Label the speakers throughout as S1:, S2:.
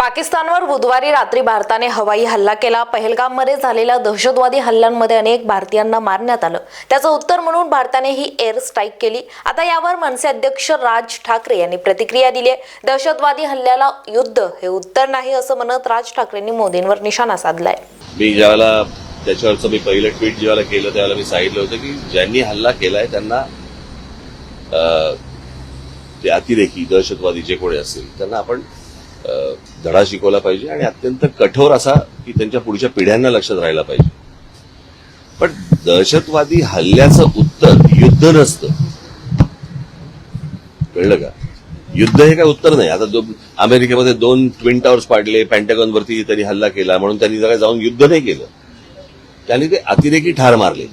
S1: पाकिस्तानवर बुधवारी रात्री भारताने हवाई हल्ला केला. पहलगाममध्ये झालेल्या दहशतवादी हल्ल्यांमध्ये अनेक भारतीयांना मारण्यात आलं. त्याचं उत्तर म्हणून भारताने ही एअर स्ट्राईक केली. आता यावर मनसे अध्यक्ष राज ठाकरे यांनी प्रतिक्रिया दिली आहे. दहशतवादी हल्ल्याला युद्ध हे उत्तर नाही असं म्हणत राज ठाकरेंनी मोदींवर निशाणा साधलाय.
S2: मी ज्यावेळेला त्याच्यावरचं मी पहिलं ट्विट ज्यावेळेला केलं त्यावेळेला मी सांगितलं होतं की ज्यांनी हल्ला केलाय त्यांना ते अतिरेकी दहशतवादी जे कोणी असतील त्यांना आपण धडा शिकवला पाहिजे आणि अत्यंत कठोर असा की त्यांच्या पुढच्या पिढ्यांना लक्षात राहायला पाहिजे. पण दहशतवादी हल्ल्याचं उत्तर युद्ध नसतं. कळलं का? युद्ध हे काय उत्तर नाही. आता दो, अमेरिकेमध्ये दोन ट्विन टावर्स पाडले पॅन्टॅगॉनवरती त्यांनी हल्ला केला म्हणून त्यांनी जरा जाऊन युद्ध नाही केलं. त्यांनी ते अतिरेकी ठार मारले.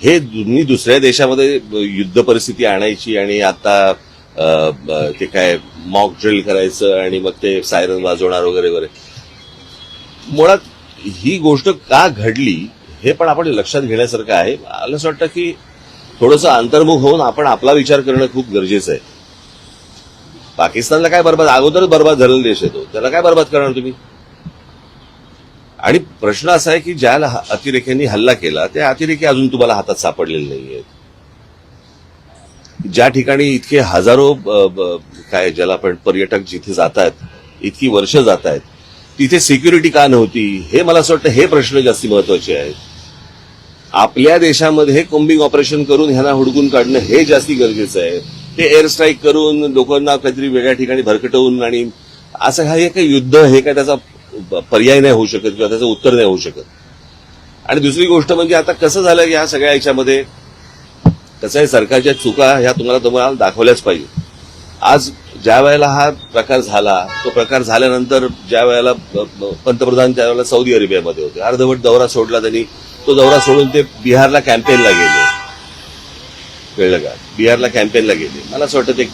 S2: हे दोन्ही दुसऱ्या देशामध्ये युद्ध परिस्थिती आणायची आणि आता ते काय मॉक ड्रिल करायचं आणि मग ते सायरन वाजवणार वगैरे वगैरे. मुळात ही गोष्ट का घडली हे पण आपण लक्षात घेण्यासारखं आहे. मला असं वाटतं की थोडंसं अंतर्मुख होऊन आपण आपला विचार करणं खूप गरजेचं आहे. पाकिस्तानला काय बरबाद? अगोदरच बरबाद झालेला देश येतो त्याला काय बरबाद करणार तुम्ही? आणि प्रश्न असा आहे की ज्या अतिरेक्यांनी हल्ला केला त्या अतिरेकी अजून तुम्हाला हातात सापडलेले नाही आहेत ज्या ठिकाणी इतके हजारो काय ज्याला आपण पर्यटक जिथे जात आहेत इतकी वर्ष जात आहेत तिथे सिक्युरिटी का नव्हती? हे मला असं वाटतं हे प्रश्न जास्ती महत्त्वाचे आहेत. आपल्या देशामध्ये कोम्बिंग ऑपरेशन करून ह्यांना हुडकून काढणं हे जास्ती गरजेचं आहे. ते एअर स्ट्राईक करून लोकांना काहीतरी वेगळ्या ठिकाणी भरकटवून आणि असं हा हे काही युद्ध हे काय त्याचा पर्याय नाही होऊ शकत किंवा त्याचं उत्तर नाही होऊ शकत. आणि दुसरी गोष्ट म्हणजे आता कसं झालं या सगळ्या याच्यामध्ये? कसं आहे सरकारच्या चुका ह्या तुम्हाला तुम्हाला दाखवल्याच पाहिजे. आज ज्या वेळेला हा प्रकार झाला तो प्रकार झाल्यानंतर ज्या वेळेला पंतप्रधान ब- पंतप्रधान त्यावेळेला सौदी अरेबियामध्ये होते अर्धवट दौरा सोडला त्यांनी तो दौरा सोडून ते बिहारला कॅम्पेनला गेले. कळलं का बिहारला कॅम्पेनला गेले. मला असं वाटतं ते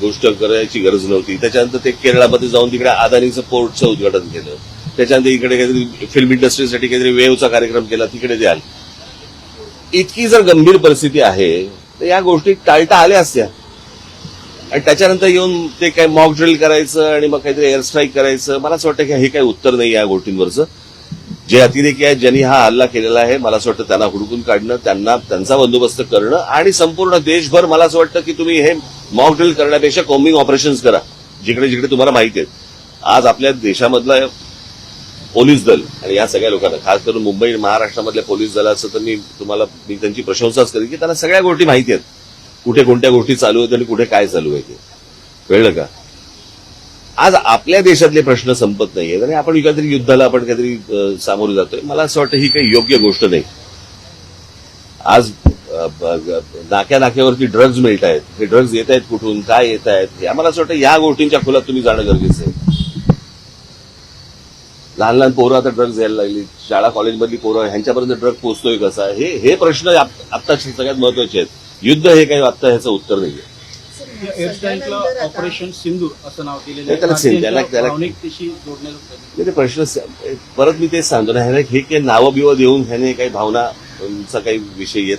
S2: गोष्ट करायची गरज नव्हती. त्याच्यानंतर ते केरळामध्ये जाऊन तिकडे अदानीचं पोर्टचं उद्घाटन केलं. त्याच्यानंतर इकडे काहीतरी फिल्म इंडस्ट्रीसाठी काहीतरी वेवचा कार्यक्रम केला तिकडे द्याल इतकी जर गंभीर परिस्थिती आहे तर या गोष्टी टाळता आल्या असत्या. आणि त्याच्यानंतर येऊन ते काय मॉक ड्रिल करायचं आणि मग काहीतरी एअर स्ट्राईक करायचं मला असं वाटतं की हे काही उत्तर नाही या गोष्टींवरचं. जे अतिरेकी आहेत ज्यांनी हा हल्ला केलेला आहे मला असं वाटतं त्यांना हुडकून काढणं त्यांना त्यांचा बंदोबस्त करणं आणि संपूर्ण देशभर मला असं वाटतं की तुम्ही हे मॉक ड्रिल करण्यापेक्षा कॉम्बिंग ऑपरेशन्स करा जिकडे जिकडे तुम्हाला माहिती आहेत आज आपल्या देशामधला पोलीस दल. आणि या सगळ्या लोकांना खास करून मुंबई महाराष्ट्रामधल्या पोलीस दलाचं तर मी तुम्हाला मी त्यांची प्रशंसाच करेन की त्यांना सगळ्या गोष्टी माहिती आहेत. कुठे कोणत्या गोष्टी चालू आहेत आणि कुठे काय चालू आहे ते. कळलं का? आज आपल्या देशातले प्रश्न संपत नाहीयेत आणि आपण काहीतरी युद्धाला आपण काहीतरी सामोरे जातोय. मला असं वाटतं ही काही योग्य गोष्ट नाही. आज नाक्या नाक्यावरती ड्रग्ज मिळत आहेत हे ड्रग्ज येत आहेत कुठून काय येत आहेत मला असं वाटतं या गोष्टींच्या खोलात तुम्ही जाणं गरजेचं आहे. लहान लहान पोरं आता ड्रग्ज यायला लागली. शाळा कॉलेजमधली पोरं ह्यांच्यापर्यंत ड्रग पोहोचतोय कसा? हे हे प्रश्न आत- आत्ता सगळ्यात महत्त्वाचे आहेत. युद्ध हे काही आत्ता ह्याचं उत्तर
S3: एअर स्ट्राईकला ऑपरेशन सिंदूर असं नाव दिलेलं
S2: नाही. नाही, प्रश्न परत मी तेच सांगतो ना ह्याने हे काही नावं बिवं देऊन ह्याने काही भावनाचा काही विषय येत